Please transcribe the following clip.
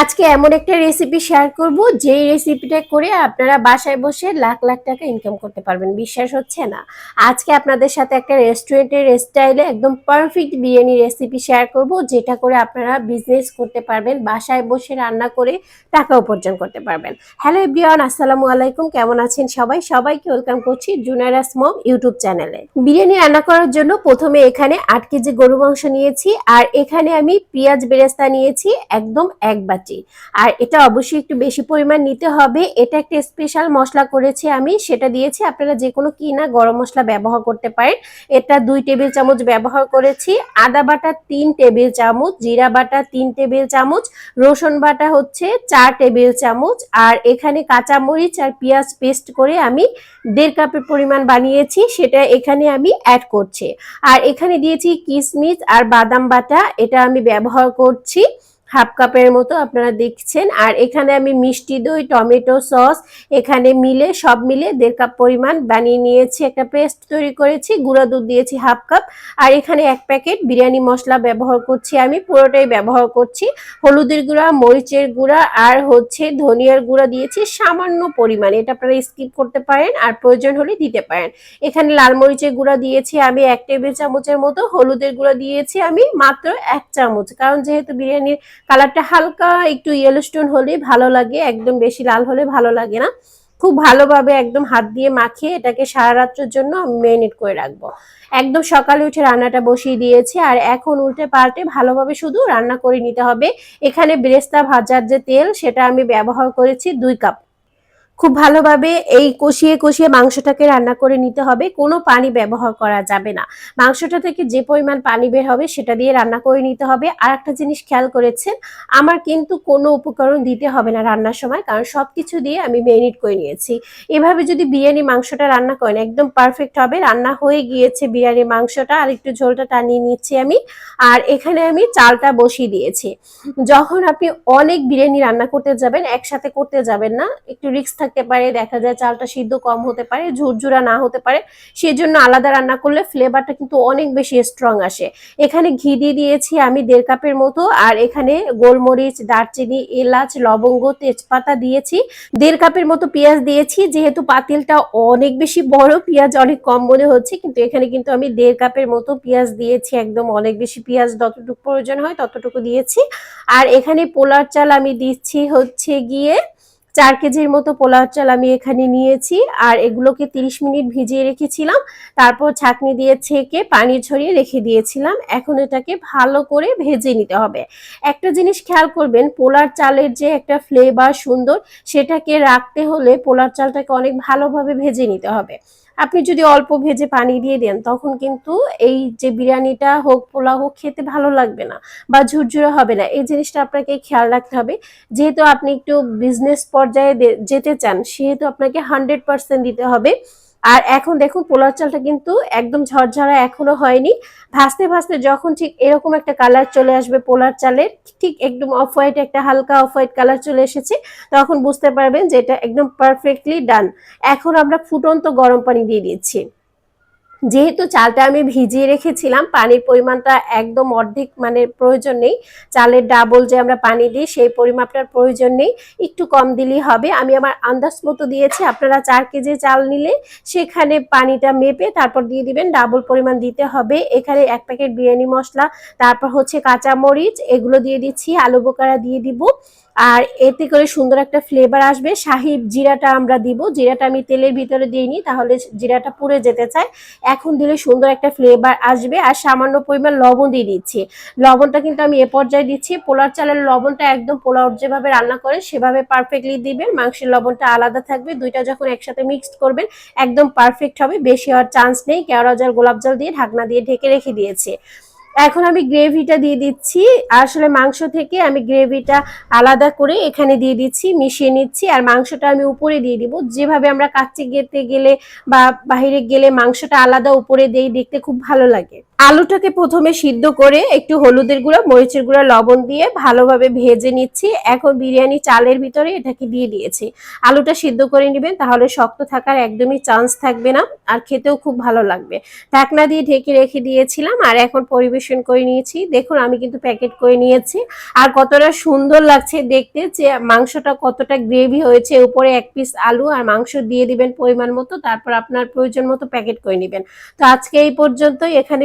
আজকে এমন একটা রেসিপি শেয়ার করব, যেই রেসিপিটা করে আপনারা বাসায় বসে লাখ লাখ টাকা ইনকাম করতে পারবেন। বিশ্বাস হচ্ছে না। আজকে আপনাদের সাথে একটা রেস্টুরেন্টের স্টাইলে একদম পারফেক্ট বিরিয়ানি রেসিপি শেয়ার করব, যেটা করে আপনারা বিজনেস করতে পারবেন, বাসায় বসে রান্না করে টাকা উপার্জন করতে পারবেন। হ্যালো এভরিওয়ান আসসালামু আলাইকুম, কেমন আছেন সবাই? সবাইকে ওয়েলকাম করছি জুনারাস মম ইউটিউব চ্যানেলে বিরিয়ানি রান্না করার জন্য প্রথমে এখানে আট কেজি গরু মাংস নিয়েছি, আর এখানে আমি পেঁয়াজ বেরেস্তা নিয়েছি, একদম এক বাটি। আর এটা অবশ্যই একটু বেশি পরিমাণ নিতে হবে। এটা একটা স্পেশাল মশলা করেছি আমি, সেটা দিয়েছি। আপনারা যে কোনো কিনা গরম মশলা ব্যবহার করতে পারেন। এটা দুই টেবিল চামচ ব্যবহার করেছি। আদা বাটা তিন টেবিল চামচ, জিরা বাটা তিন টেবিল চামচ, রসুন বাটা হচ্ছে চার টেবিল চামচ, আর এখানে কাঁচা মরিচ আর পেঁয়াজ পেস্ট করে আমি দেড় কাপের পরিমাণ বানিয়েছি, সেটা এখানে আমি অ্যাড করছি। আর এখানে দিয়েছি কিশমিশ আর বাদাম বাটা, এটা আমি ব্যবহার করছি। হাফ কাপের মতো আপনারা দেখছেন। আর এখানে আমি মিষ্টি দই, টমেটো সস এখানে মিলে, সব মিলে দেড় কাপ পরিমাণ বানিয়ে নিয়েছি, একটা পেস্ট তৈরি করেছি, গুঁড়া দুধ দিয়েছি হাফ কাপ। আর এখানে এক প্যাকেট বিরিয়ানি মশলা ব্যবহার করছি আমি, পুরোটাই ব্যবহার করছি। হলুদের গুঁড়া, মরিচের গুঁড়া, আর হচ্ছে ধনিয়ার গুঁড়া দিয়েছি সামান্য পরিমাণে। এটা আপনারা স্কিপ করতে পারেন আর প্রয়োজন হলে দিতে পারেন। এখানে লাল মরিচের গুঁড়া দিয়েছি আমি এক টেবিল চামচের মতো, হলুদের গুঁড়া দিয়েছি আমি মাত্র এক চামচ। কারণ যেহেতু বিরিয়ানির কালারটা হালকা একটু ইয়েলো স্টোন হলে ভালো লাগে, একদম বেশি লাল হলে ভালো লাগে না। খুব ভালোভাবে একদম হাত দিয়ে মাখিয়ে এটাকে সারা রাত্রের জন্য মেরিনেট করে রাখব। একদম সকালে উঠে রান্নাটা বসিয়ে দিয়েছে, আর এখন উল্টে পাল্টে ভালোভাবে শুধু রান্না করে নিতে হবে। এখানে ব্রেস্তা ভাজার যে তেল, সেটা আমি ব্যবহার করেছি দুই কাপ। খুব ভালোভাবে এই কষিয়ে কষিয়ে মাংসটাকে রান্না করে নিতে হবে। কোনো পানি ব্যবহার করা যাবে না। মাংসটা থেকে যে পরিমাণ পানি বের হবে সেটা দিয়ে রান্না করে নিতে হবে। আর একটা জিনিস খেয়াল করেছেন, আমার কিন্তু কোনো উপকরণ দিতে হবে না রান্নার সময়, কারণ সব কিছু দিয়ে আমি মেরিনেট করে নিয়েছি। এভাবে যদি বিরিয়ানি মাংসটা রান্না করেন, একদম পারফেক্ট হবে। রান্না হয়ে গিয়েছে বিরিয়ানি মাংসটা, আর একটু ঝোলটা টানিয়ে নিচ্ছি আমি। আর এখানে আমি চালটা বসিয়ে দিয়েছি। যখন আপনি অনেক বিরিয়ানি রান্না করতে যাবেন, একসাথে করতে যাবেন না, একটু রিস্ক থাকতে পারে, দেখা যায় চালটা সিদ্ধ কম হতে পারে, ঝুরঝুরা না হতে পারে, সেজন্য আলাদা রান্না করলে ফ্লেভারটা কিন্তু অনেক বেশি স্ট্রং আসে। এখানে ঘি দিয়ে দিয়েছি আমি দেড় কাপের মতো, আর এখানে গোলমরিচ, দারচিনি, এলাচ, লবঙ্গ, তেজপাতা দিয়েছি। দেড় কাপের মতো পেঁয়াজ দিয়েছি, যেহেতু পাতিলটা অনেক বেশি বড়, পেঁয়াজ অনেক কম মনে হচ্ছে, কিন্তু এখানে কিন্তু আমি দেড় কাপের মতো পেঁয়াজ দিয়েছি, একদম অনেক বেশি পেঁয়াজ যতটুকু প্রয়োজন হয় ততটুকু দিয়েছি। আর এখানে পোলার চাল আমি দিচ্ছি হচ্ছে গিয়ে চার কেজির মতো পোলাও চাল আমি এখানে নিয়েছি, আর এগুলোকে 30 মিনিট ভিজিয়ে রেখেছিলাম। তারপর ছাকনি দিয়ে ছেঁকে পানি ছড়িয়ে রেখে দিয়েছিলাম। এখন এটাকে ভালো করে ভেজে নিতে হবে। একটা জিনিস খেয়াল করবেন, পোলার চালের যে একটা ফ্লেভার সুন্দর, সেটাকে রাখতে হলে পোলার চালটাকে অনেক ভালোভাবে ভেজে নিতে হবে। আপনি যদি অল্প ভেজে পানি দিয়ে দেন, তখন কিন্তু এই যে বিরিয়ানিটা হোক, পোলাও হোক, খেতে ভালো লাগবে না বা ঝুরঝুরে হবে না। এই জিনিসটা আপনাকে খেয়াল রাখতে হবে। যেহেতু আপনি একটু বিজনেস পর্যায়ে যেতে চান, সেহেতু আপনাকে হান্ড্রেড পার্সেন্ট দিতে হবে। আর এখন দেখুন, পোলার চালটা কিন্তু একদম ঝরঝরা, এখনও হয়নি। ভাসতে ভাসতে যখন ঠিক এরকম একটা কালার চলে আসবে পোলার চালের, ঠিক একদম অফ হোয়াইট একটা হালকা অফ হোয়াইট কালার চলে এসেছে, তখন বুঝতে পারবেন যে এটা একদম পারফেক্টলি ডান এখন আমরা ফুটন্ত গরম পানি দিয়ে দিচ্ছি। যেহেতু চালটা আমি ভিজিয়ে রেখেছিলাম, পানির পরিমাণটা একদম অর্ধেক মানে প্রয়োজন নেই। চালের ডাবল যে আমরা পানি দিই, সেই পরিমাপটার প্রয়োজন নেই। একটু কম দিলেই হবে। আমি আমার আন্দাজ মতো দিয়েছি, আপনারা চার কেজি চাল নিলে সেখানে পানিটা মেপে তারপর দিয়ে দিবেন। ডাবল পরিমাণ দিতে হবে। এখানে এক প্যাকেট বিরিয়ানি মশলা, তারপর হচ্ছে কাঁচামরিচ, এগুলো দিয়ে দিচ্ছি, আলু বোকারা দিয়ে দিব। আর এতে করে সুন্দর একটা ফ্লেভার আসবে। শাহি জিরাটা আমরা দিব। জিরাটা আমি তেলের ভিতরে দিইনি তাহলে জিরাটা পুড়ে যেতে চায়। এখন দিলে সুন্দর একটা ফ্লেভার আসবে। আর সামান্য পরিমাণ লবণ দিয়ে দিচ্ছি। লবণটা কিন্তু আমি এ পর্যায়ে দিচ্ছি। পোলার চালের লবণটা একদম পোলাও যেভাবে রান্না করে, সেভাবে পারফেক্টলি দিবেন। মাংসের লবণটা আলাদা থাকবে। দুইটা যখন একসাথে মিক্সড করবেন, একদম পারফেক্ট হবে। বেশি হওয়ার চান্স নেই। কেওড়া জল, গোলাপ জল দিয়ে ঢাকনা দিয়ে ঢেকে রেখে দিয়েছে। এখন আমি গ্রেভিটা দিয়ে দিচ্ছি। আসলে মাংস থেকে আমি গ্রেভিটা আলাদা করে এখানে দিয়ে দিচ্ছি, মিশিয়ে নিচ্ছি আর মাংসটা আমি উপরে দিয়ে দিব। যেভাবে আমরা কাচ্চি গেতে গেলে বা বাহিরে গেলে মাংসটা আলাদা উপরে দেই, দেখতে খুব ভালো লাগে। আলুটাকে প্রথমে সিদ্ধ করে একটু হলুদের গুঁড়া, মরিচের গুঁড়া, লবণ দিয়ে ভালোভাবে ভেজে নিচ্ছি। এখন বিরিয়ানি চালের ভিতরে এটাকে দিয়ে দিয়েছি। আলুটা সিদ্ধ করে নেবেন, তাহলে শক্ত থাকার একদমই চান্স থাকবে না আর খেতেও খুব ভালো লাগবে। ঢাকনা দিয়ে ঢেকে রেখে দিয়েছিলাম আর এখন পরিবেশন করে নিয়েছি। দেখুন, আমি কিন্তু প্যাকেট করে নিয়েছি। আর কতটা সুন্দর লাগছে দেখতে যে মাংসটা কতটা গ্রেভি হয়েছে। উপরে এক পিস আলু আর মাংস দিয়ে দিবেন পরিমাণ মতো, তারপর আপনার প্রয়োজন মতো প্যাকেট করে নেবেন। তো আজকে এই পর্যন্তই। এখানে